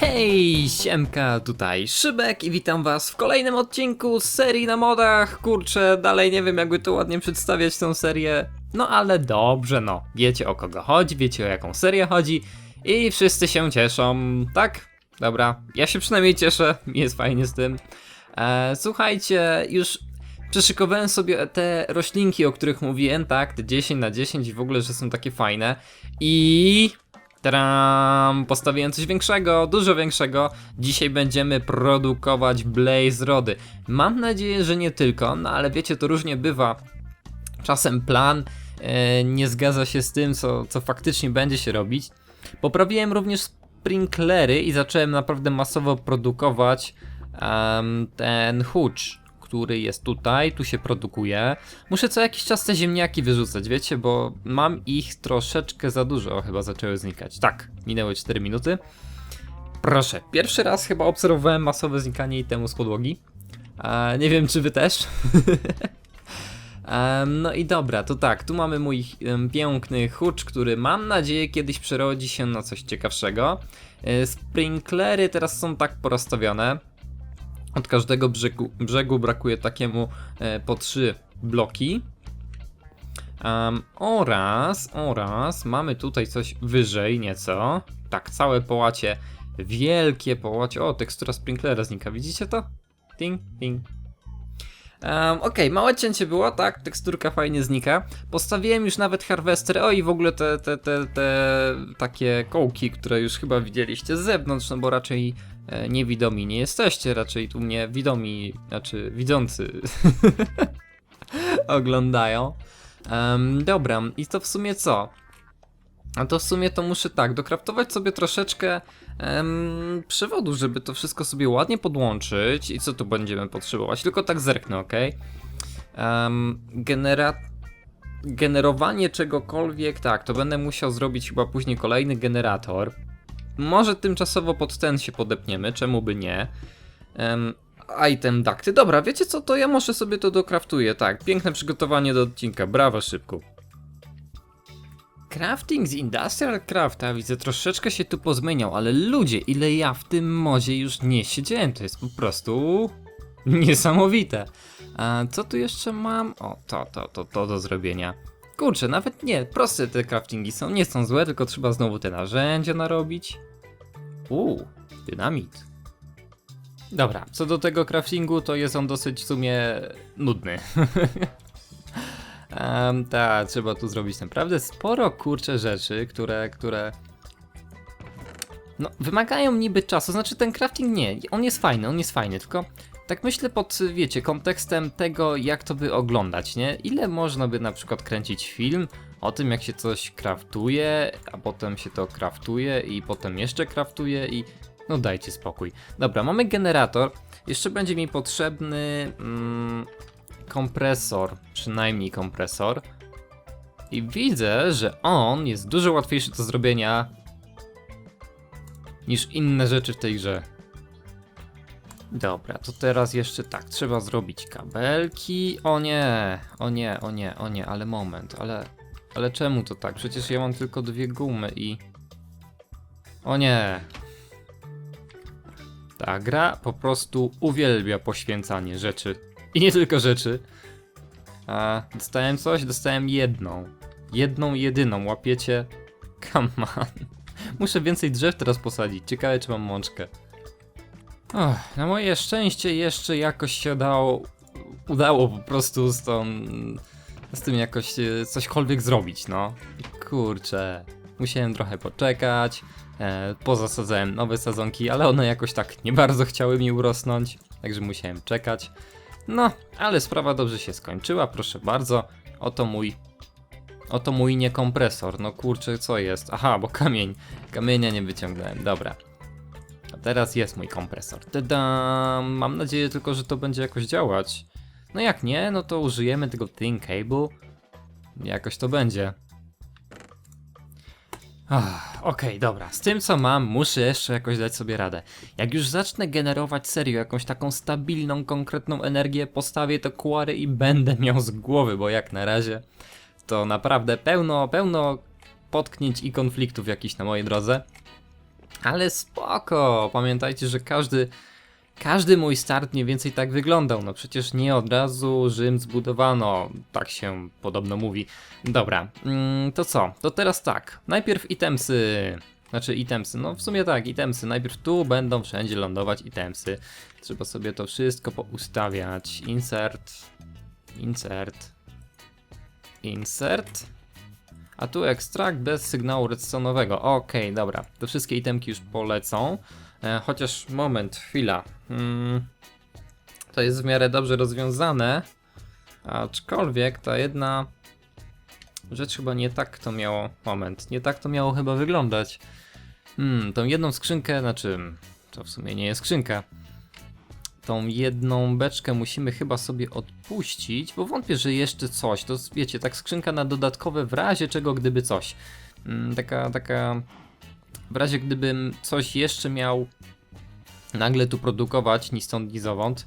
Hej, siemka, tutaj Szybek i witam was w kolejnym odcinku z serii na modach. Kurczę, dalej nie wiem jakby to ładnie przedstawiać tą serię. No ale dobrze, no. Wiecie o kogo chodzi, wiecie o jaką serię chodzi i wszyscy się cieszą, tak? Dobra, ja się przynajmniej cieszę, jest fajnie z tym. E, słuchajcie, już przeszykowałem sobie te roślinki, o których mówiłem, tak? Te 10 na 10 i w ogóle, że są takie fajne. I Tadam! Postawiłem coś większego, dużo większego. Dzisiaj będziemy produkować Blaze Rody. Mam nadzieję, że nie tylko, no ale wiecie, to różnie bywa. Czasem plan e, nie zgadza się z tym, co, co faktycznie będzie się robić. Poprawiłem również sprinklery i zacząłem naprawdę masowo produkować ten hucz, który jest tutaj, tu się produkuje. Muszę co jakiś czas te ziemniaki wyrzucać, wiecie, bo mam ich troszeczkę za dużo, chyba zaczęły znikać. Tak, minęły 4 minuty. Proszę, pierwszy raz chyba obserwowałem masowe znikanie itemu z podłogi. A, nie wiem, czy wy też. No i dobra, to tak, tu mamy mój piękny hucz, który mam nadzieję kiedyś przerodzi się na coś ciekawszego. E, Sprinklery teraz są tak porozstawione. Od każdego brzegu, brzegu brakuje takiemu e, po trzy bloki. Em, oraz, oraz mamy tutaj coś wyżej nieco. Tak, całe połacie, wielkie połacie. O, tekstura sprinklera znika, widzicie to? Ting, ting, Um, Okej, małe cięcie było, tak, teksturka fajnie znika. Postawiłem już nawet harwester, o i w ogóle te, te, te, te takie kołki, które już chyba widzieliście z zewnątrz, no bo raczej niewidomi nie jesteście, raczej tu mnie widomi, znaczy widzący oglądają. Em, dobra, i to w sumie co? A to w sumie to muszę tak, dokraftować sobie troszeczkę przewodu, żeby to wszystko sobie ładnie podłączyć. I co tu będziemy potrzebować? Tylko tak zerknę, ok? Um, genera generowanie czegokolwiek, tak, to będę musiał zrobić chyba później kolejny generator. Może tymczasowo pod ten się podepniemy, czemu by nie? Um, item dakty, dobra, wiecie co, to ja może sobie to dokraftuję, tak. Piękne przygotowanie do odcinka, brawo szybko. Crafting z Industrial Crafta widzę troszeczkę się tu pozmieniał, ale ludzie, ile ja w tym modzie już nie siedziałem, to jest po prostu niesamowite. A co tu jeszcze mam? O, to, to, to, to do zrobienia. Kurczę, nawet nie, proste te craftingi są, nie są złe, tylko trzeba znowu te narzędzia narobić. Uuu, dynamit. Dobra, co do tego craftingu, to jest on dosyć w sumie nudny. Um, tak, trzeba tu zrobić naprawdę sporo kurcze rzeczy, które, które. No, wymagają niby czasu. Znaczy, ten crafting nie, on jest fajny, on jest fajny, tylko tak myślę pod, wiecie, kontekstem tego, jak to by oglądać, nie? Ile można by na przykład kręcić film o tym, jak się coś kraftuje, a potem się to kraftuje i potem jeszcze kraftuje i. No dajcie spokój. Dobra, mamy generator. Jeszcze będzie mi potrzebny. Mm, kompresor, przynajmniej kompresor. I widzę, że on jest dużo łatwiejszy do zrobienia niż inne rzeczy w tej grze. Dobra, to teraz jeszcze tak, trzeba zrobić kabelki. O nie, o nie, o nie, o nie, ale moment, ale, ale czemu to tak? Przecież ja mam tylko dwie gumy i... O nie. Ta gra po prostu uwielbia poświęcanie rzeczy. I nie tylko rzeczy. A, dostałem coś? Dostałem jedną. Jedną, jedyną, łapiecie? Come on. Muszę więcej drzew teraz posadzić. Ciekawe, czy mam mączkę. Och, na moje szczęście jeszcze jakoś się udało, udało po prostu z tą, z tym jakoś e, cośkolwiek zrobić, no. Kurczę, musiałem trochę poczekać, e, pozasadzałem nowe sadzonki, ale one jakoś tak nie bardzo chciały mi urosnąć, także musiałem czekać. No, ale sprawa dobrze się skończyła, proszę bardzo. Oto mój. Oto mój niekompresor. No kurczę, co jest? Aha, bo kamień. Kamienia nie wyciągnąłem, dobra. A teraz jest mój kompresor. Tada! Mam nadzieję tylko, że to będzie jakoś działać. No jak nie, no to użyjemy tego thin cable. Jakoś to będzie. Ach, Okej, dobra. Z tym co mam, muszę jeszcze jakoś dać sobie radę. Jak już zacznę generować serio jakąś taką stabilną, konkretną energię, postawię to kuary i będę miał z głowy, bo jak na razie to naprawdę pełno, pełno potknięć i konfliktów jakichś na mojej drodze. Ale spoko, pamiętajcie, że każdy, każdy mój start mniej więcej tak wyglądał. No przecież nie od razu Rzym zbudowano, tak się podobno mówi. Dobra, mm, to co? To teraz tak. Najpierw itemsy. Znaczy itemsy, no w sumie tak, itemsy. Najpierw tu będą wszędzie lądować itemsy. Trzeba sobie to wszystko poustawiać. Insert, insert, insert. A tu ekstrakt bez sygnału redstone'owego. Okej, dobra. To wszystkie itemki już polecą. E, chociaż moment, chwila. Mm, to jest w miarę dobrze rozwiązane. Aczkolwiek ta jedna rzecz chyba nie tak to miało. Moment, nie tak to miało chyba wyglądać. Hmm, tą jedną skrzynkę, znaczy, to w sumie nie jest skrzynka. Tą jedną beczkę musimy chyba sobie odpuścić, bo wątpię, że jeszcze coś. To wiecie, tak skrzynka na dodatkowe w razie czego, gdyby coś. Mm, taka, taka. W razie gdybym coś jeszcze miał nagle tu produkować, ni stąd, ni zowąd.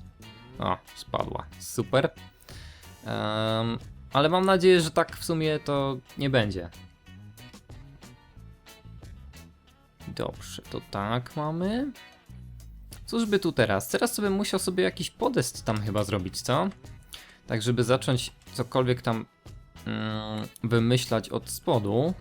O, spadła. Super. Em, ale mam nadzieję, że tak w sumie to nie będzie. Dobrze, to tak mamy. Cóż by tu teraz? Teraz sobie musiał sobie jakiś podest tam chyba zrobić, co? Tak, żeby zacząć cokolwiek tam mm, wymyślać od spodu.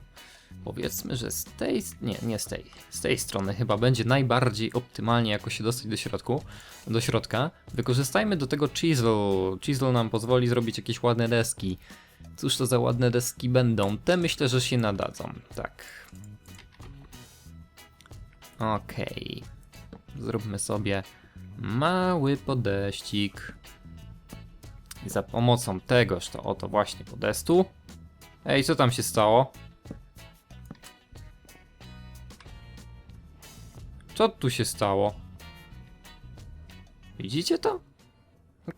Powiedzmy, że z tej, nie, nie z tej, z tej strony chyba będzie najbardziej optymalnie jako się dostać do środku, do środka. Wykorzystajmy do tego chisel. Chisel nam pozwoli zrobić jakieś ładne deski. Cóż to za ładne deski będą? Te myślę, że się nadadzą. Tak. Okej. Zróbmy sobie mały podeścik. I za pomocą tegoż to oto właśnie podestu. Ej, co tam się stało? Co tu się stało? Widzicie to?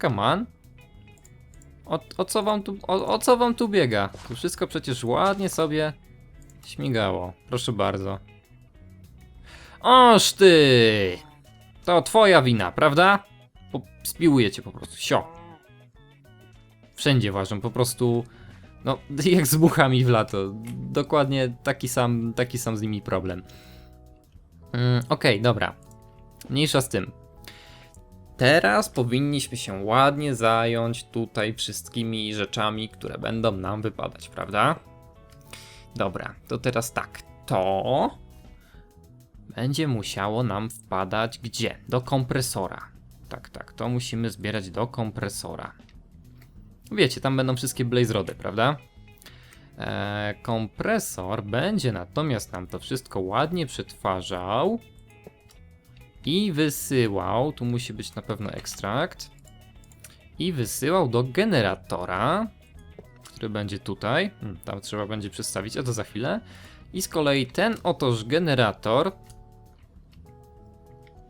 Come on. O, o co wam tu, o, o co wam tu biega? Tu wszystko przecież ładnie sobie śmigało. Proszę bardzo. Oż ty! To twoja wina, prawda? Po, spiłuję cię po prostu. Sio. Wszędzie ważą, po prostu. No, jak z muchami w lato. Dokładnie taki sam, taki sam z nimi problem. Mm, Okej, dobra. Mniejsza z tym. Teraz powinniśmy się ładnie zająć tutaj wszystkimi rzeczami, które będą nam wypadać, prawda? Dobra, to teraz tak. To będzie musiało nam wpadać gdzie? Do kompresora. Tak, tak, to musimy zbierać do kompresora. Wiecie, tam będą wszystkie blaze rody, prawda? Eee, kompresor będzie natomiast nam to wszystko ładnie przetwarzał i wysyłał. Tu musi być na pewno ekstrakt. I wysyłał do generatora, który będzie tutaj. Hmm, Tam trzeba będzie przedstawić, a to za chwilę. I z kolei ten otoż generator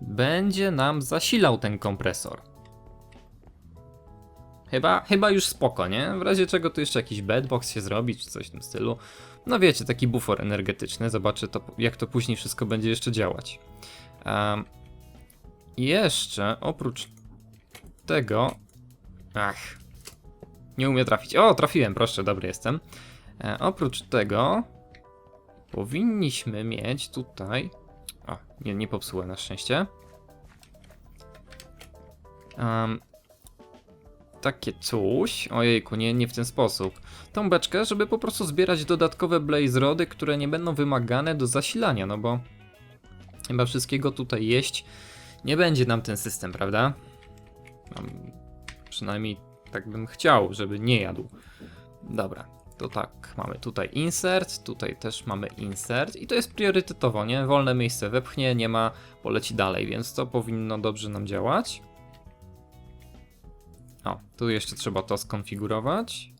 będzie nam zasilał ten kompresor. Chyba, chyba już spoko, nie? W razie czego tu jeszcze jakiś bedbox się zrobi, czy coś w tym stylu. No wiecie, taki bufor energetyczny. Zobaczę to, jak to później wszystko będzie jeszcze działać. Um, jeszcze oprócz tego. Ach. Nie umiem trafić. O, trafiłem, proszę, dobry jestem. E, oprócz tego powinniśmy mieć tutaj. O, nie, nie popsułem na szczęście. Em, takie coś. Ojejku, nie, nie w ten sposób. Tą beczkę, żeby po prostu zbierać dodatkowe blaze rody, które nie będą wymagane do zasilania, no bo chyba wszystkiego tutaj jeść nie będzie nam ten system, prawda? Mam, przynajmniej tak bym chciał, żeby nie jadł. Dobra, to tak, mamy tutaj insert, tutaj też mamy insert i to jest priorytetowo, nie? Wolne miejsce wepchnie, nie ma, poleci dalej, więc to powinno dobrze nam działać. O, tu jeszcze trzeba to skonfigurować.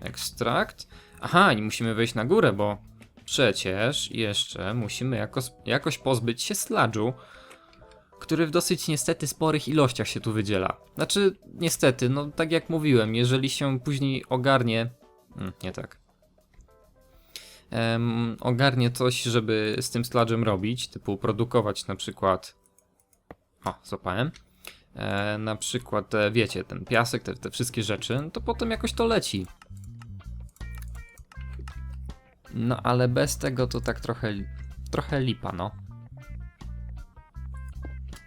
Ekstrakt. Aha, i musimy wejść na górę, bo przecież jeszcze musimy jakoś, jakoś pozbyć się sludge'u, który w dosyć niestety sporych ilościach się tu wydziela. Znaczy, niestety, no tak jak mówiłem, jeżeli się później ogarnie. Hmm, nie tak. Em, ogarnie coś, żeby z tym sludge'em robić, typu produkować na przykład. O, złapałem. E, na przykład, e, wiecie, ten piasek, te, te wszystkie rzeczy, no to potem jakoś to leci. No ale bez tego to tak trochę, trochę lipa, no.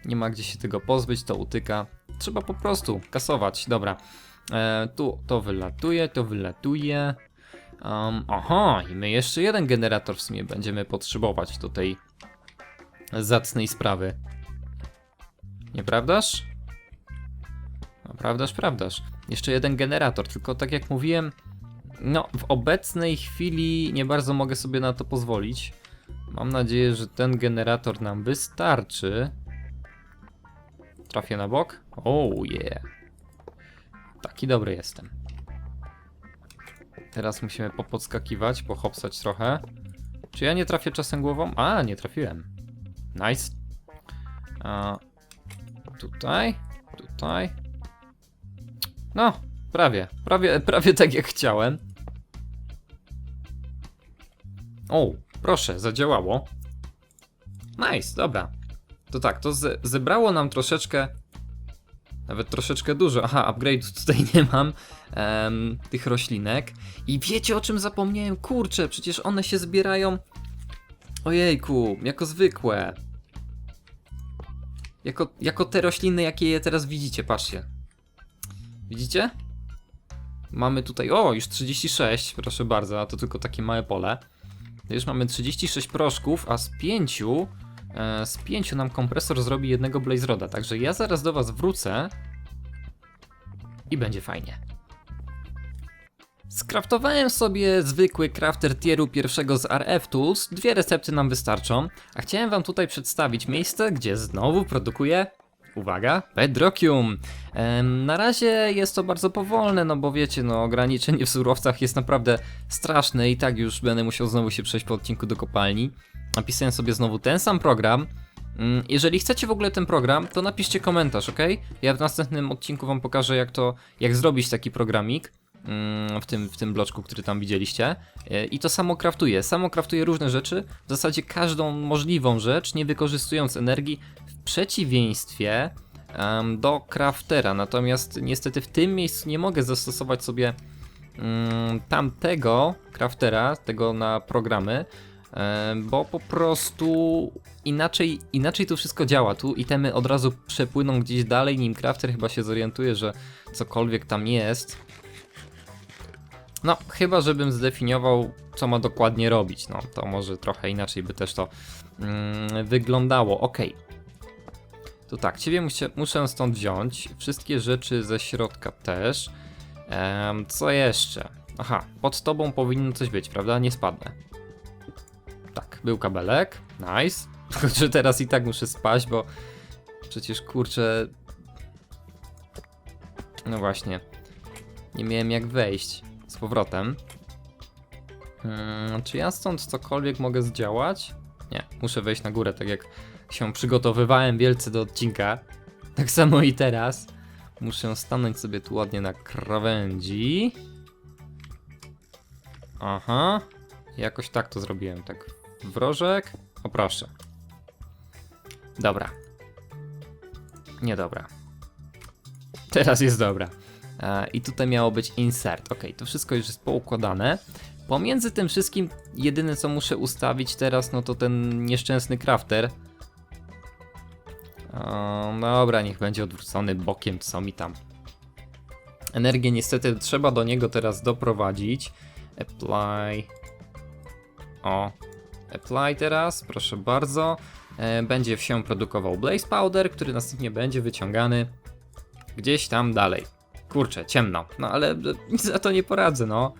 Nie ma gdzie się tego pozbyć, to utyka. Trzeba po prostu kasować. Dobra. E, tu to wylatuje, to wylatuje. Um, aha, i my jeszcze jeden generator w sumie będziemy potrzebować do tej zacnej sprawy. Nieprawdaż? No, prawdaż, prawdaż. Jeszcze jeden generator, tylko tak jak mówiłem, no w obecnej chwili nie bardzo mogę sobie na to pozwolić. Mam nadzieję, że ten generator nam wystarczy. Trafię na bok? Oh yeah. Taki dobry jestem. Teraz musimy popodskakiwać, pohopsać trochę. Czy ja nie trafię czasem głową? A, nie trafiłem. Nice. A, tutaj, tutaj. No, prawie, prawie, prawie tak jak chciałem. O, proszę, zadziałało. Nice, dobra. To tak, to ze zebrało nam troszeczkę, nawet troszeczkę dużo. Aha, upgrade'u tutaj nie mam, em, tych roślinek. I wiecie o czym zapomniałem? Kurczę, przecież one się zbierają, ojejku, jako zwykłe. Jako, jako te rośliny, jakie je teraz widzicie, patrzcie. Widzicie? Mamy tutaj, o, już 36, proszę bardzo, a to tylko takie małe pole. Już mamy 36 proszków, a z pięciu, e, z pięciu nam kompresor zrobi jednego Blaze Roda, także ja zaraz do was wrócę i będzie fajnie. Skraftowałem sobie zwykły crafter tieru pierwszego z RF Tools, dwie recepty nam wystarczą, a chciałem wam tutaj przedstawić miejsce, gdzie znowu produkuję, uwaga, Bedrockium. Na razie jest to bardzo powolne, no bo wiecie, no ograniczenie w surowcach jest naprawdę straszne i tak już będę musiał znowu się przejść po odcinku do kopalni. Napisałem sobie znowu ten sam program. Mm, Jeżeli chcecie w ogóle ten program, to napiszcie komentarz, ok? Ja w następnym odcinku wam pokażę jak to, jak zrobić taki programik mm, w tym, w tym bloczku, który tam widzieliście. E, I to samo kraftuję. Samo kraftuję różne rzeczy, w zasadzie każdą możliwą rzecz, nie wykorzystując energii, przeciwieństwie em, do craftera. Natomiast niestety w tym miejscu nie mogę zastosować sobie mm, tamtego craftera, tego na programy, em, bo po prostu inaczej, inaczej to wszystko działa. Tu itemy od razu przepłyną gdzieś dalej, nim crafter chyba się zorientuje, że cokolwiek tam jest. No, chyba żebym zdefiniował, co ma dokładnie robić. No, to może trochę inaczej by też to mm, wyglądało. Ok. To tak, ciebie muszę, muszę stąd wziąć. Wszystkie rzeczy ze środka też. Em, co jeszcze? Aha, pod tobą powinno coś być, prawda? Nie spadnę. Tak, był kabelek. Nice. Tylko, że teraz i tak muszę spaść, bo przecież kurczę. No właśnie. Nie miałem jak wejść z powrotem. Hmm, czy ja stąd cokolwiek mogę zdziałać? Nie, muszę wejść na górę, tak jak się przygotowywałem wielce do odcinka. Tak samo i teraz. Muszę stanąć sobie tu ładnie na krawędzi. Aha. Jakoś tak to zrobiłem, tak wrożek. O proszę. Dobra. Nie dobra. Teraz jest dobra. E, I tutaj miało być insert. Ok, to wszystko już jest poukładane. Pomiędzy tym wszystkim, jedyne co muszę ustawić teraz, no to ten nieszczęsny crafter. O, dobra, niech będzie odwrócony bokiem, co mi tam. Energię niestety trzeba do niego teraz doprowadzić. Apply. O, apply teraz, proszę bardzo. E, będzie się produkował Blaze Powder, który następnie będzie wyciągany gdzieś tam dalej. Kurczę, ciemno. No ale nic za to nie poradzę, no.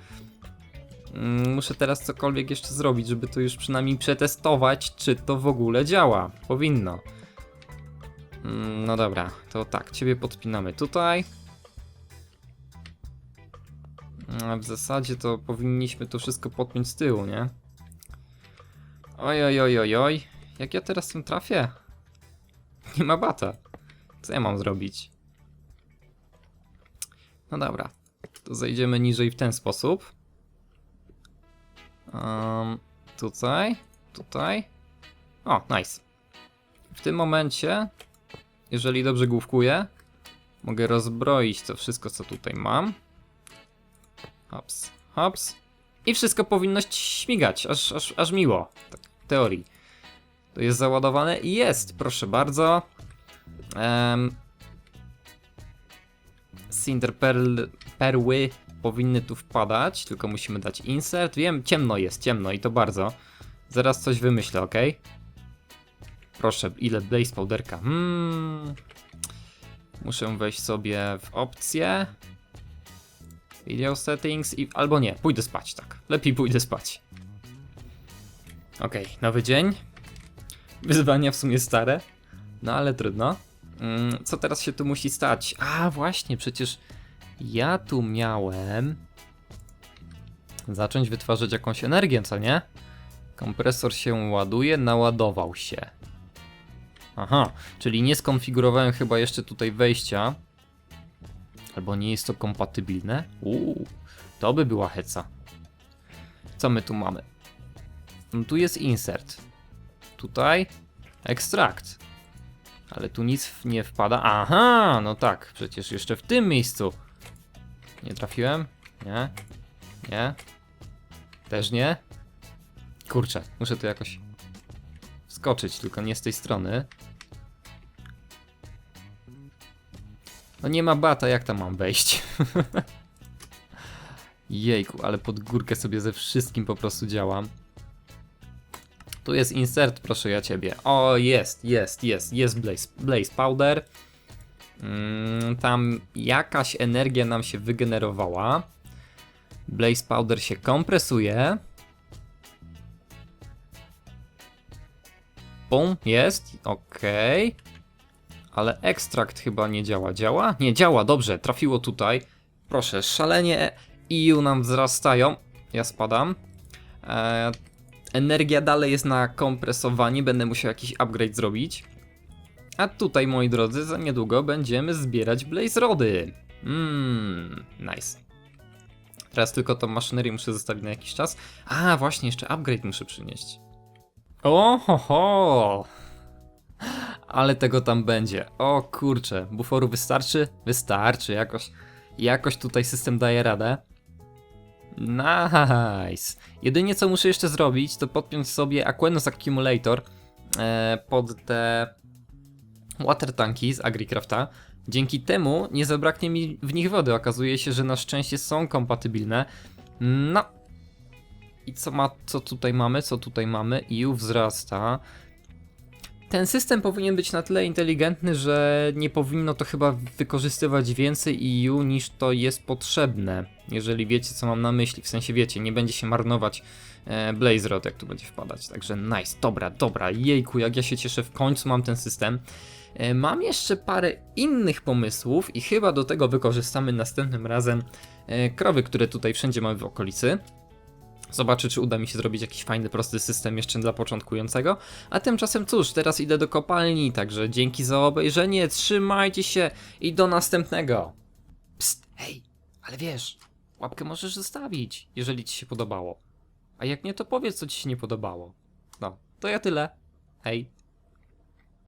Mm, Muszę teraz cokolwiek jeszcze zrobić, żeby to już przynajmniej przetestować, czy to w ogóle działa. Powinno. Mm, No dobra, to tak, ciebie podpinamy tutaj. A W zasadzie to powinniśmy to wszystko podpiąć z tyłu, nie? Oj, oj, oj, oj, oj. Jak ja teraz tym trafię? Nie ma bata. Co ja mam zrobić? No dobra, to zejdziemy niżej w ten sposób. Um, tutaj, tutaj. O, nice. W tym momencie, jeżeli dobrze główkuję, mogę rozbroić to wszystko, co tutaj mam. Hops, hops. I wszystko powinno śmigać, aż, aż, aż miło. Tak, w teorii. To jest załadowane i jest, proszę bardzo. Um, Cinder Pearl, perły powinny tu wpadać, tylko musimy dać insert. Wiem, ciemno jest, ciemno i to bardzo. Zaraz coś wymyślę, ok? Proszę, ile Blaze Powderka? Hmm. Muszę wejść sobie w opcje. Video settings i... albo nie, pójdę spać, tak. Lepiej pójdę spać. Okej, nowy dzień. Wyzwania w sumie stare. No ale trudno. Mm, co teraz się tu musi stać? A właśnie, przecież ja tu miałem zacząć wytwarzać jakąś energię, co nie? Kompresor się ładuje, naładował się. Aha, czyli nie skonfigurowałem chyba jeszcze tutaj wejścia. Albo nie jest to kompatybilne? Uuu, to by była heca. Co my tu mamy? No tu jest insert. Tutaj ekstrakt. Ale tu nic nie wpada. Aha, no tak, przecież jeszcze w tym miejscu. Nie trafiłem? Nie? Nie? Też nie? Kurczę, muszę tu jakoś skoczyć, tylko nie z tej strony. No nie ma bata, jak tam mam wejść? Jejku, ale pod górkę sobie ze wszystkim po prostu działam. Tu jest insert, proszę ja ciebie. O, jest, jest, jest, jest Blaze, Blaze Powder. Mm, tam jakaś energia nam się wygenerowała. Blaze Powder się kompresuje. Jest, okej. Ale ekstrakt chyba nie działa. Działa? Nie działa, dobrze, trafiło tutaj. Proszę, szalenie EU nam wzrastają. Ja spadam. Eee, energia dalej jest na kompresowanie, będę musiał jakiś upgrade zrobić. A tutaj, moi drodzy, za niedługo będziemy zbierać Blaze Rody. Mmm, nice. Teraz tylko tą maszynerię muszę zostawić na jakiś czas. A, właśnie, jeszcze upgrade muszę przynieść. Ohoho! Ale tego tam będzie. O kurczę, buforu wystarczy? Wystarczy, jakoś, jakoś tutaj system daje radę. Nice. Jedynie co muszę jeszcze zrobić, to podpiąć sobie Aqueous Accumulator e, pod te water tanki z Agricrafta. Dzięki temu nie zabraknie mi w nich wody. Okazuje się, że na szczęście są kompatybilne. No. I co ma, co tutaj mamy? Co tutaj mamy? EU wzrasta. Ten system powinien być na tyle inteligentny, że nie powinno to chyba wykorzystywać więcej EU niż to jest potrzebne. Jeżeli wiecie, co mam na myśli, w sensie wiecie, nie będzie się marnować e, Blaze Rod, jak tu będzie wpadać. Także nice, dobra, dobra, jejku, jak ja się cieszę, w końcu mam ten system. E, Mam jeszcze parę innych pomysłów i chyba do tego wykorzystamy następnym razem e, krowy, które tutaj wszędzie mamy w okolicy. Zobaczę, czy uda mi się zrobić jakiś fajny, prosty system jeszcze dla początkującego. A tymczasem cóż, teraz idę do kopalni, także dzięki za obejrzenie, trzymajcie się i do następnego. Psst, hej, ale wiesz, łapkę możesz zostawić, jeżeli ci się podobało. A jak nie, to powiedz, co ci się nie podobało. No, to ja tyle. Hej.